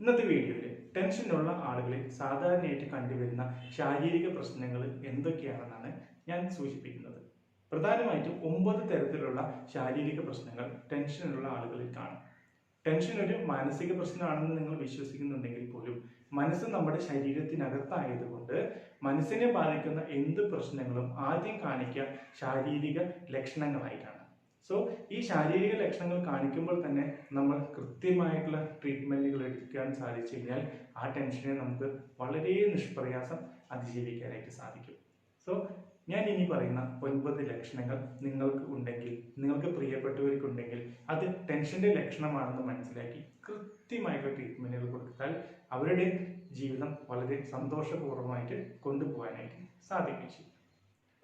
ഇന്നത്തെ വീഡിയോയിൽ ടെൻഷനുള്ള ആളുകളിൽ സാധാരണയായിട്ട് കണ്ടുവരുന്ന ശാരീരിക പ്രശ്നങ്ങൾ എന്തൊക്കെയാണെന്നാണ് ഞാൻ സൂചിപ്പിക്കുന്നത്. പ്രധാനമായിട്ടും ഒമ്പത് തരത്തിലുള്ള ശാരീരിക പ്രശ്നങ്ങൾ ടെൻഷനുള്ള ആളുകളിൽ കാണും. ടെൻഷൻ ഒരു മാനസിക പ്രശ്നമാണെന്ന് നിങ്ങൾ വിശ്വസിക്കുന്നുണ്ടെങ്കിൽ പോലും മനസ്സ് നമ്മുടെ ശരീരത്തിനകത്തായതുകൊണ്ട് മനസ്സിനെ ബാധിക്കുന്ന എന്ത് പ്രശ്നങ്ങളും ആദ്യം കാണിക്കുക ശാരീരിക ലക്ഷണങ്ങളായിട്ടാണ്. സോ ഈ ശാരീരിക ലക്ഷണങ്ങൾ കാണിക്കുമ്പോൾ തന്നെ നമ്മൾ കൃത്യമായിട്ടുള്ള ട്രീറ്റ്മെന്റുകൾ എടുക്കാൻ സാധിച്ചു കഴിഞ്ഞാൽ ആ ടെൻഷനെ നമുക്ക് വളരെ നിഷ്പ്രയാസം അതിജീവിക്കാനായിട്ട് സാധിക്കും. സോ ഞാൻ ഇനി പറയുന്ന ഒൻപത് ലക്ഷണങ്ങൾ നിങ്ങൾക്ക് ഉണ്ടെങ്കിൽ നിങ്ങൾക്ക് പ്രിയപ്പെട്ടവർക്കുണ്ടെങ്കിൽ അത് ടെൻഷന്റെ ലക്ഷണമാണെന്ന് മനസ്സിലാക്കി കൃത്യമായിട്ടുള്ള ട്രീറ്റ്മെന്റുകൾ കൊടുത്താൽ അവരുടെ ജീവിതം വളരെ സന്തോഷപൂർവമായിട്ട് കൊണ്ടുപോകാനായിട്ട് സാധിക്കും.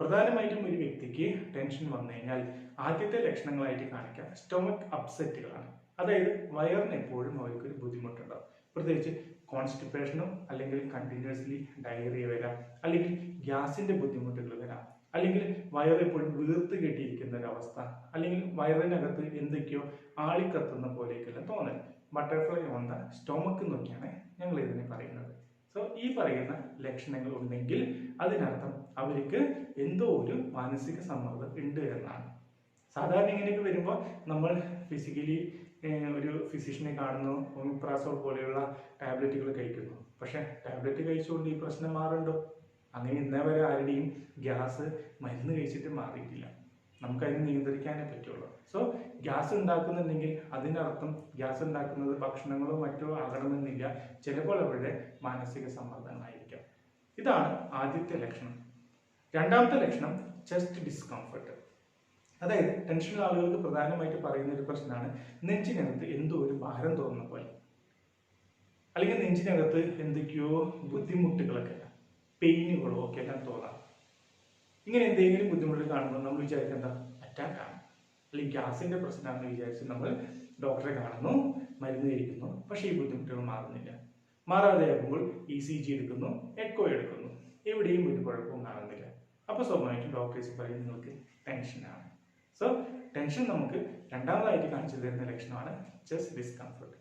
പ്രധാനമായിട്ടും ഒരു വ്യക്തിക്ക് ടെൻഷൻ വന്നു കഴിഞ്ഞാൽ ആദ്യത്തെ ലക്ഷണങ്ങളായിട്ട് കാണിക്കാം. സ്റ്റൊമക് അപ്സെറ്റുകളാണ് അതായത് വയറിന് എപ്പോഴും അവർക്ക് ഒരു ബുദ്ധിമുട്ടുണ്ടാവും. പ്രത്യേകിച്ച് കോൺസ്റ്റിപ്പേഷനോ അല്ലെങ്കിൽ കണ്ടിന്യൂസ്ലി ഡയറിയ വരാം അല്ലെങ്കിൽ ഗ്യാസിന്റെ ബുദ്ധിമുട്ടുകൾ വരാം അല്ലെങ്കിൽ വയറെപ്പോഴും വീർത്ത് കെട്ടിയിരിക്കുന്ന ഒരു അവസ്ഥ അല്ലെങ്കിൽ വയറിനകത്ത് എന്തൊക്കെയോ ആളിക്കത്തുന്ന പോലെയൊക്കെയുള്ള തോന്നൽ. ബട്ടർഫ്ലൈ ഓൺ ദ സ്റ്റൊമക്ക് എന്നൊക്കെയാണ് ഞങ്ങൾ ഈ പറയുന്ന ലക്ഷണങ്ങൾ ഉണ്ടെങ്കിൽ അതിനർത്ഥം അവർക്ക് എന്തോ ഒരു മാനസിക സമ്മർദ്ദം ഉണ്ട് എന്നാണ്. സാധാരണ ഇങ്ങനെയൊക്കെ വരുമ്പോൾ നമ്മൾ ഫിസിക്കലി ഒരു ഫിസിഷ്യനെ കാണുന്നു ഒമിപ്രാസോൾ പോലെയുള്ള ടാബ്ലറ്റുകൾ കഴിക്കുന്നു. പക്ഷെ ടാബ്ലറ്റ് കഴിച്ചുകൊണ്ട് ഈ പ്രശ്നം മാറുണ്ടോ? അങ്ങനെ ഇന്നേ വരെ ആരുടെയും ഗ്യാസ് മരുന്ന് കഴിച്ചിട്ട് മാറിയിട്ടില്ല. നമുക്കതിനെ നിയന്ത്രിക്കാനേ പറ്റുള്ളൂ. സോ ഗ്യാസ് ഉണ്ടാക്കുന്നുണ്ടെങ്കിൽ അതിനർത്ഥം ഗ്യാസ് ഉണ്ടാക്കുന്നത് ഭക്ഷണങ്ങളോ മറ്റോ ആകണമെന്നില്ല. ചിലപ്പോൾ അവരുടെ മാനസിക സമ്മർദ്ദങ്ങളായിരിക്കാം. ഇതാണ് ആദ്യത്തെ ലക്ഷണം. രണ്ടാമത്തെ ലക്ഷണം ചെസ്റ്റ് ഡിസ്കംഫർട്ട് അതായത് ടെൻഷനുള്ള ആളുകൾക്ക് പ്രധാനമായിട്ട് പറയുന്ന ഒരു പ്രശ്നമാണ് നെഞ്ചിനകത്ത് എന്തോ ഒരു ഭാരം തോന്നുന്ന പോലെ. അല്ലെങ്കിൽ നെഞ്ചിനകത്ത് എന്തൊക്കെയോ ബുദ്ധിമുട്ടുകളൊക്കെ പെയിനുകളോ ഒക്കെ എല്ലാം തോന്നാം. ഇങ്ങനെ എന്തെങ്കിലും ബുദ്ധിമുട്ട് കാണുമ്പോൾ നമ്മൾ വിചാരിക്കേണ്ട അറ്റാക്ക് ആണ്. അല്ലെങ്കിൽ ഗ്യാസിന്റെ പ്രശ്നമാണെന്ന് വിചാരിച്ച് നമ്മൾ ഡോക്ടറെ കാണുന്നു മരുന്ന് കഴിക്കുന്നു. പക്ഷേ ഈ ബുദ്ധിമുട്ടുകൾ മാറുന്നില്ല. മാറാതെയാകുമ്പോൾ ഇ സി ജി എടുക്കുന്നു എക്കോ എടുക്കുന്നു. എവിടെയും ഒരു കുഴപ്പവും കാണുന്നില്ല. അപ്പോൾ സ്വാഭാവികമായിട്ടും ഡോക്ടേഴ്സ് പറയും നിങ്ങൾക്ക് ടെൻഷനാണ് സോ ടെൻഷൻ നമുക്ക് രണ്ടാമതായിട്ട് കാണിച്ചു തരുന്ന ലക്ഷണമാണ് ചെസ്റ്റ് ഡിസ്കംഫർട്ട്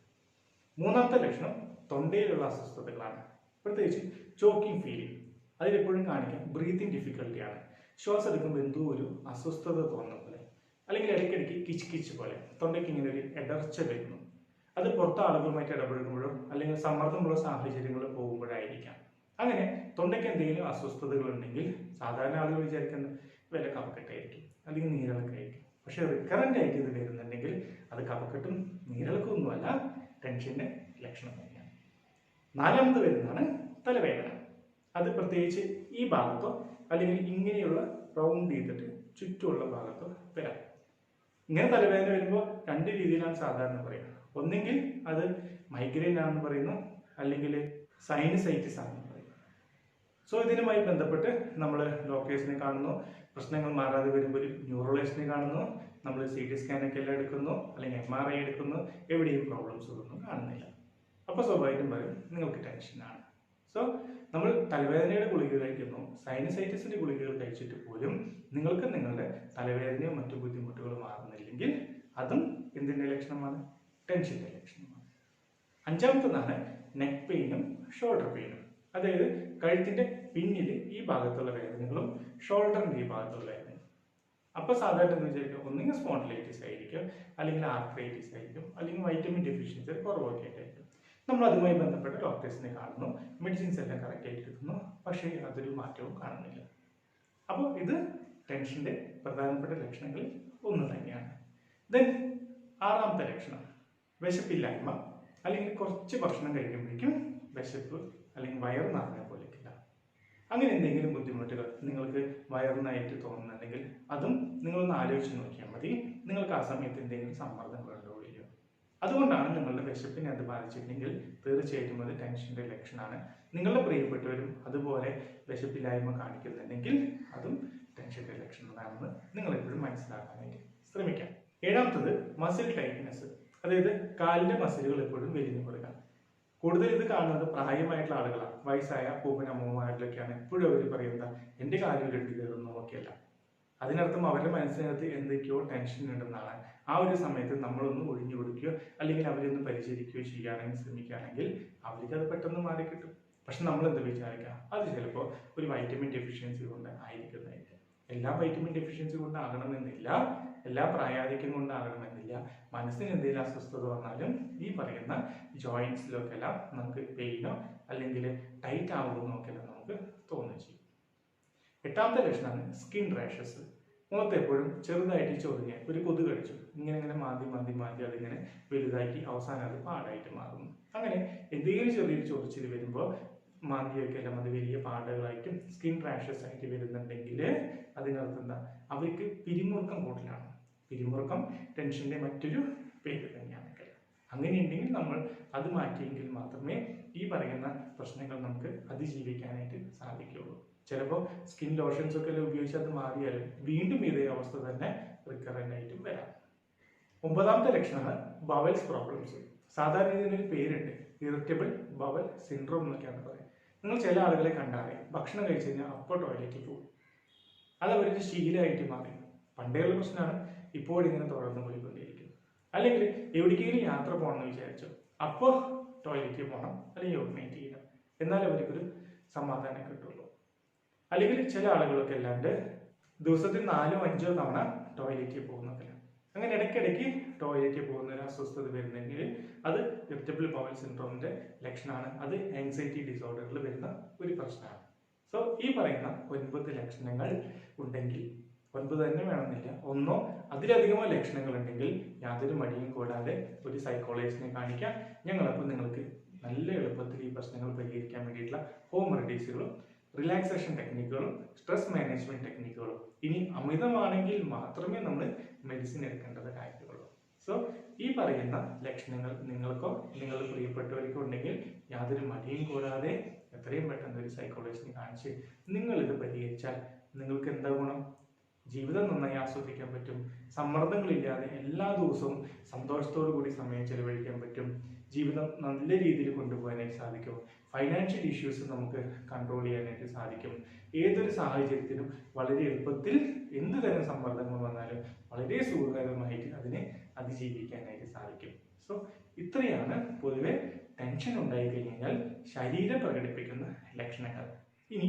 മൂന്നാമത്തെ ലക്ഷണം തൊണ്ടയിലുള്ള അസ്വസ്ഥതകളാണ്. പ്രത്യേകിച്ച് ചോക്കിംഗ് ഫീലിംഗ് അതിലെപ്പോഴും കാണിക്കാൻ ബ്രീത്തിങ് ഡിഫിക്കൽട്ടിയാണ് ശ്വാസം എടുക്കുമ്പോൾ എന്തോ ഒരു അസ്വസ്ഥത തോന്നുന്ന പോലെ. അല്ലെങ്കിൽ ഇടയ്ക്കിടയ്ക്ക് കിച്ച് കിച്ച് പോലെ. തൊണ്ടയ്ക്ക് ഇങ്ങനെ ഒരു ഇടർച്ച വരുന്നു. അത് പുറത്ത ആളുകളുമായിട്ട് ഇടപെടുമ്പോഴോ അല്ലെങ്കിൽ സമ്മർദ്ദമുള്ള സാഹചര്യങ്ങളിൽ പോകുമ്പോഴായിരിക്കാം. അങ്ങനെ തൊണ്ടയ്ക്ക് എന്തെങ്കിലും അസ്വസ്ഥതകൾ ഉണ്ടെങ്കിൽ സാധാരണ ആളുകൾ വിചാരിക്കുന്ന വില കഫക്കെട്ടായിരിക്കും. അല്ലെങ്കിൽ നീരിളക്കായിരിക്കും. പക്ഷെ റിക്കറന്റ് ആയിട്ട് ഇത് വരുന്നുണ്ടെങ്കിൽ അത് കഫക്കെട്ടും നീരിളക്കും ഒന്നുമല്ല ടെൻഷന്റെ ലക്ഷണം തന്നെയാണ് നാലാമത് വരുന്നതാണ് തലവേദന. അത് പ്രത്യേകിച്ച് ഈ ഭാഗത്തോ അല്ലെങ്കിൽ ഇങ്ങനെയുള്ള റൗണ്ട് ചെയ്തിട്ട് ചുറ്റുമുള്ള ഭാഗത്തോ വരാം. ഇങ്ങനെ തലവേദന വരുമ്പോൾ രണ്ട് രീതിയിലാണ് സാധാരണ പറയുക ഒന്നെങ്കിൽ അത് മൈഗ്രെയിൻ ആണെന്ന് പറയുന്നു. അല്ലെങ്കിൽ സൈനസൈറ്റിസ് ആണെന്ന് പറയുന്നു. സോ ഇതിനുമായി ബന്ധപ്പെട്ട് നമ്മൾ ഡോക്ടേഴ്സിനെ കാണുന്നു. പ്രശ്നങ്ങൾ മാറാതെ വരുമ്പോൾ ഒരു ന്യൂറോളജിസ്റ്റിനെ കാണുന്നു. നമ്മൾ സി ടി സ്കാനൊക്കെ എല്ലാം എടുക്കുന്നു. അല്ലെങ്കിൽ എം ആർ ഐ എടുക്കുന്നു. എവിടെയും പ്രോബ്ലംസ് ഒന്നും കാണുന്നില്ല. അപ്പോൾ സ്വാഭാവികം പറയും നിങ്ങൾക്ക് ടെൻഷനാണ് സോ നമ്മൾ തലവേദനയുടെ ഗുളിക കഴിക്കുന്നു. സൈനസൈറ്റിസിന്റെ ഗുളികകൾ കഴിച്ചിട്ട് പോലും നിങ്ങൾക്ക് നിങ്ങളുടെ തലവേദനയോ മറ്റു ബുദ്ധിമുട്ടുകളോ മാറുന്നില്ലെങ്കിൽ അതും എന്തിന്റെ ലക്ഷണമാണ്? ടെൻഷന്റെ ലക്ഷണമാണ്. അഞ്ചാമത്തതാണ് നെക്ക് പെയിനും ഷോൾഡർ പെയിനും അതായത് കഴുത്തിന്റെ പിന്നിൽ ഈ ഭാഗത്തുള്ള വേദനകളും ഷോൾഡറിന്റെ ഈ ഭാഗത്തുള്ള വേദനയും അപ്പോൾ സാധാരണ എന്ന് വിചാരിക്കും ഒന്നുകിൽ സ്പോണ്ടിലൈറ്റിസ് ആയിരിക്കും അല്ലെങ്കിൽ ആർത്രൈറ്റിസ് ആയിരിക്കും അല്ലെങ്കിൽ വൈറ്റമിൻ ഡെഫിഷ്യൻസി കുറവൊക്കെ ആയിരിക്കും നമ്മൾ അതുമായി ബന്ധപ്പെട്ട ഡോക്ടേഴ്സിനെ കാണുന്നു. മെഡിസിൻസ് എല്ലാം കറക്റ്റായിട്ട് കിട്ടുന്നു. പക്ഷേ യാതൊരു മാറ്റവും കാണുന്നില്ല. അപ്പോൾ ഇത് ടെൻഷന്റെ പ്രധാനപ്പെട്ട ലക്ഷണങ്ങളിൽ ഒന്ന് തന്നെയാണ്. ദെൻ ആറാമത്തെ ലക്ഷണം വിശപ്പില്ലായ്മ അല്ലെങ്കിൽ കുറച്ച് ഭക്ഷണം കഴിക്കുമ്പോഴേക്കും വിശപ്പ് അല്ലെങ്കിൽ വയറ് നിറഞ്ഞ ഇല്ല അങ്ങനെ എന്തെങ്കിലും ബുദ്ധിമുട്ടുകൾ നിങ്ങൾക്ക് വയറിനായിട്ട് തോന്നുന്നുണ്ടെങ്കിൽ അതും നിങ്ങളൊന്ന് ആലോചിച്ച് നോക്കിയാൽ മതി. നിങ്ങൾക്ക് ആ സമയത്ത് എന്തെങ്കിലും സമ്മർദ്ദം ഇല്ലയോ അതുകൊണ്ടാണ് നിങ്ങളുടെ വിശപ്പിനെ അത് ബാധിച്ചിട്ടുണ്ടെങ്കിൽ തീർച്ചയായിട്ടും അത് ടെൻഷന്റെ ലക്ഷണമാണ്. നിങ്ങളുടെ പ്രിയപ്പെട്ടവരും അതുപോലെ വിശപ്പില്ലായ്മ കാണിക്കുന്നുണ്ടെങ്കിൽ അതും ടെൻഷന്റെ ലക്ഷണമാണെന്ന് നിങ്ങൾ എപ്പോഴും മനസ്സിലാക്കാനായിട്ട് ശ്രമിക്കാം. ഏഴാമത്തത് മസിൽ ടൈറ്റ്നെസ് അതായത് കാലിന്റെ മസിലുകൾ എപ്പോഴും വലിഞ്ഞു കൊടുക്കുക. കൂടുതൽ ഇത് കാണുന്നത് പ്രായമായിട്ടുള്ള ആളുകളാണ്. വയസ്സായ പൂപ്പൻ എപ്പോഴും അവർ പറയുന്നത് എന്റെ കാലിൽ ഇട്ട് കയറുന്നു ഒക്കെയല്ല അതിനർത്ഥം അവരുടെ മനസ്സിനകത്ത് എന്തൊക്കെയോ ടെൻഷൻ ഉണ്ടെന്നാണ്. ആ ഒരു സമയത്ത് നമ്മളൊന്ന് ഒഴിഞ്ഞു കൊടുക്കുകയോ അല്ലെങ്കിൽ അവരെ അവരൊന്ന് പരിചരിക്കുകയോ ചെയ്യാനായി ശ്രമിക്കുകയാണെങ്കിൽ അവർക്ക് അത് പെട്ടെന്ന് മാറി കിട്ടും. പക്ഷെ നമ്മൾ എന്ത് വിചാരിക്കാം അത് ചിലപ്പോൾ ഒരു വൈറ്റമിൻ ഡെഫിഷ്യൻസി കൊണ്ട് ആയിരിക്കുന്നതായിരിക്കും. എല്ലാ വൈറ്റമിൻ ഡെഫിഷ്യൻസി കൊണ്ടാകണമെന്നില്ല. എല്ലാ പ്രായാധിക്യം കൊണ്ടാകണമെന്നില്ല. മനസ്സിന് എന്തെങ്കിലും അസ്വസ്ഥത വന്നാലും ഈ പറയുന്ന ജോയിൻസിലൊക്കെ എല്ലാം നമുക്ക് പെയിനോ അല്ലെങ്കിൽ ടൈറ്റ് എല്ലാം നമുക്ക് തോന്നുകയും ചെയ്യും. എട്ടാമത്തെ ലക്ഷണമാണ് സ്കിൻ റാഷസ് മുഖത്ത് എപ്പോഴും ചെറുതായിട്ട് ചൊറിഞ്ഞ് ഒരു കൊതു കടിച്ചു. ഇങ്ങനെ ഇങ്ങനെ മാന്തി മാന്തി മാന്തി അതിങ്ങനെ വലുതാക്കി അവസാനം അത് പാടായിട്ട് മാറുന്നു. അങ്ങനെ എന്തെങ്കിലും ചെറിയൊരു ചൊറിച്ചിൽ വരുമ്പോൾ മാന്തിയൊക്കെ എല്ലാം അത് വലിയ പാടുകളായിട്ടും സ്കിൻ റാഷസ് ആയിട്ട് വരുന്നുണ്ടെങ്കിൽ അതിനർത്ഥം എന്താ? അവർക്ക് പിരിമുറുക്കം കൂടുതലാണ്. പിരിമുറുക്കം ടെൻഷന്റെ മറ്റൊരു പേര് തന്നെയാണ് അങ്ങനെയുണ്ടെങ്കിൽ നമ്മൾ അത് മാറ്റിയെങ്കിൽ മാത്രമേ ഈ പറയുന്ന പ്രശ്നങ്ങൾ നമുക്ക് അതിജീവിക്കാനായിട്ട് സാധിക്കുകയുള്ളൂ. ചിലപ്പോൾ സ്കിൻ ലോഷൻസ് ഒക്കെ ഉപയോഗിച്ച് അത് മാറിയാലും വീണ്ടും ഇതേ അവസ്ഥ തന്നെ റിക്കറന്റ് ആയിട്ടും വരാം. ഒമ്പതാമത്തെ ലക്ഷണമാണ് ബവൽസ് പ്രോബ്ലംസ് സാധാരണ ഇതിനൊരു പേരുണ്ട് ഇറിറ്റബിൾ ബവൽ സിൻഡ്രോം എന്നൊക്കെയാണ് പറയുന്നത്. നിങ്ങൾ ചില ആളുകളെ കണ്ടാലേ ഭക്ഷണം കഴിച്ചു കഴിഞ്ഞാൽ അപ്പോൾ ടോയ്ലറ്റിൽ പോകും. അത് അവരുടെ ശീലമായിട്ട് മാറി. പണ്ടേയുള്ള പ്രശ്നമാണ് ഇപ്പോൾ ഇങ്ങനെ തുടർന്ന് പോയിക്കൊണ്ടിരിക്കുന്നത് അല്ലെങ്കിൽ എവിടേക്കെങ്കിലും യാത്ര പോകണമെന്ന് വിചാരിച്ചു അപ്പോൾ ടോയ്ലറ്റിൽ പോകണം അല്ലെങ്കിൽ യൂറിനേറ്റ് ചെയ്യണം. എന്നാലേ അവർക്കൊരു സമാധാനം കിട്ടുള്ളൂ. അല്ലെങ്കിൽ ചില ആളുകളൊക്കെ അല്ലാണ്ട് ദിവസത്തിൽ നാലോ അഞ്ചോ തവണ ടോയ്ലറ്റിൽ പോകുന്നതല്ല. അങ്ങനെ ഇടയ്ക്കിടയ്ക്ക് ടോയ്ലറ്റിൽ പോകുന്ന ഒരു അസ്വസ്ഥത വരുന്നെങ്കിൽ അത് ഇറിറ്റബിൾ ബവൽ സിൻഡ്രോമിന്റെ ലക്ഷണമാണ്. അത് ആൻസൈറ്റി ഡിസോർഡറിൽ വരുന്ന ഒരു പ്രശ്നമാണ്. സോ ഈ പറയുന്ന ഒൻപത് ലക്ഷണങ്ങൾ ഉണ്ടെങ്കിൽ ഒൻപത് തന്നെ വേണമെന്നില്ല. ഒന്നോ അതിലധികമോ ലക്ഷണങ്ങൾ ഉണ്ടെങ്കിൽ യാതൊരു മടിയും കൂടാതെ ഒരു സൈക്കോളജിസ്റ്റിനെ കാണിക്കാം. ഞങ്ങളപ്പോൾ നിങ്ങൾക്ക് നല്ല എളുപ്പത്തിൽ ഈ പ്രശ്നങ്ങൾ പരിഹരിക്കാൻ വേണ്ടിയിട്ടുള്ള ഹോം റെമഡീസുകളും റിലാക്സേഷൻ ടെക്നിക്കുകളും സ്ട്രെസ് മാനേജ്മെന്റ് ടെക്നിക്കുകളും ഇനി അമിതമാണെങ്കിൽ മാത്രമേ നമ്മൾ മെഡിസിൻ എടുക്കേണ്ടത് കാര്യമുള്ളൂ സോ ഈ പറയുന്ന ലക്ഷണങ്ങൾ നിങ്ങൾക്കോ നിങ്ങളുടെ പ്രിയപ്പെട്ടവർക്കോ ഉണ്ടെങ്കിൽ യാതൊരു മടിയും കൂടാതെ എത്രയും പെട്ടെന്ന് ഒരു സൈക്കോളജിസ്റ്റിനെ കാണിച്ച് നിങ്ങളിത് പരിഹരിച്ചാൽ നിങ്ങൾക്ക് എന്താ ജീവിതം നന്നായി ആസ്വദിക്കാൻ പറ്റും. സമ്മർദ്ദങ്ങളില്ലാതെ എല്ലാ ദിവസവും സന്തോഷത്തോടു കൂടി സമയം ചെലവഴിക്കാൻ പറ്റും. ജീവിതം നല്ല രീതിയിൽ കൊണ്ടുപോകാനായിട്ട് സാധിക്കും. ഫൈനാൻഷ്യൽ ഇഷ്യൂസ് നമുക്ക് കൺട്രോൾ ചെയ്യാനായിട്ട് സാധിക്കും. ഏതൊരു സാഹചര്യത്തിലും വളരെ എളുപ്പത്തിൽ എന്ത് തരം സമ്മർദ്ദങ്ങൾ വന്നാലും വളരെ സുഖകരമായിട്ട് അതിനെ അതിജീവിക്കാനായിട്ട് സാധിക്കും. സോ ഇത്രയാണ് പൊതുവെ ടെൻഷൻ ഉണ്ടായി കഴിഞ്ഞാൽ ശരീരം പ്രകടിപ്പിക്കുന്ന ലക്ഷണങ്ങൾ. ഇനി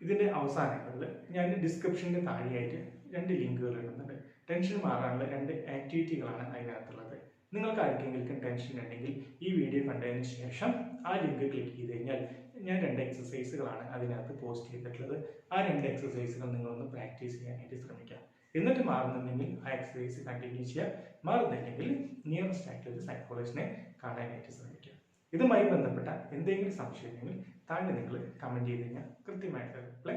ഇതിന്റെ അവസാനങ്ങളിൽ ഞാൻ ഡിസ്ക്രിപ്ഷന്റെ താഴെയായിട്ട് രണ്ട് ലിങ്കുകൾ ഇടുന്നുണ്ട്. ടെൻഷൻ മാറാനുള്ള രണ്ട് ആക്ടിവിറ്റികളാണ് അതിനകത്തുള്ളത്. നിങ്ങൾക്ക് ആർക്കെങ്കിലും ടെൻഷൻ ഉണ്ടെങ്കിൽ ഈ വീഡിയോ കണ്ടതിന് ശേഷം ആ ലിങ്ക് ക്ലിക്ക് ചെയ്ത് കഴിഞ്ഞാൽ ഞാൻ രണ്ട് എക്സസൈസുകളാണ് അതിനകത്ത് പോസ്റ്റ് ചെയ്തിട്ടുള്ളത്. ആ രണ്ട് എക്സസൈസുകൾ നിങ്ങളൊന്ന് പ്രാക്ടീസ് ചെയ്യാനായിട്ട് ശ്രമിക്കാം. എന്നിട്ട് മാറുന്നുണ്ടെങ്കിൽ ആ എക്സസൈസ് കണ്ടിന്യൂ ചെയ്യാം. മാറുന്നില്ലെങ്കിൽ നിയറസ്റ്റ് ആയിട്ടുള്ള ഒരു സൈക്കോളജിനെ കാണാനായിട്ട് ശ്രമിക്കാം. ഇതുമായി ബന്ധപ്പെട്ട എന്തെങ്കിലും സംശയമെങ്കിൽ താഴെ നിങ്ങൾ കമന്റ് ചെയ്ത് കഴിഞ്ഞാൽ കൃത്യമായിട്ട് റിപ്ലൈ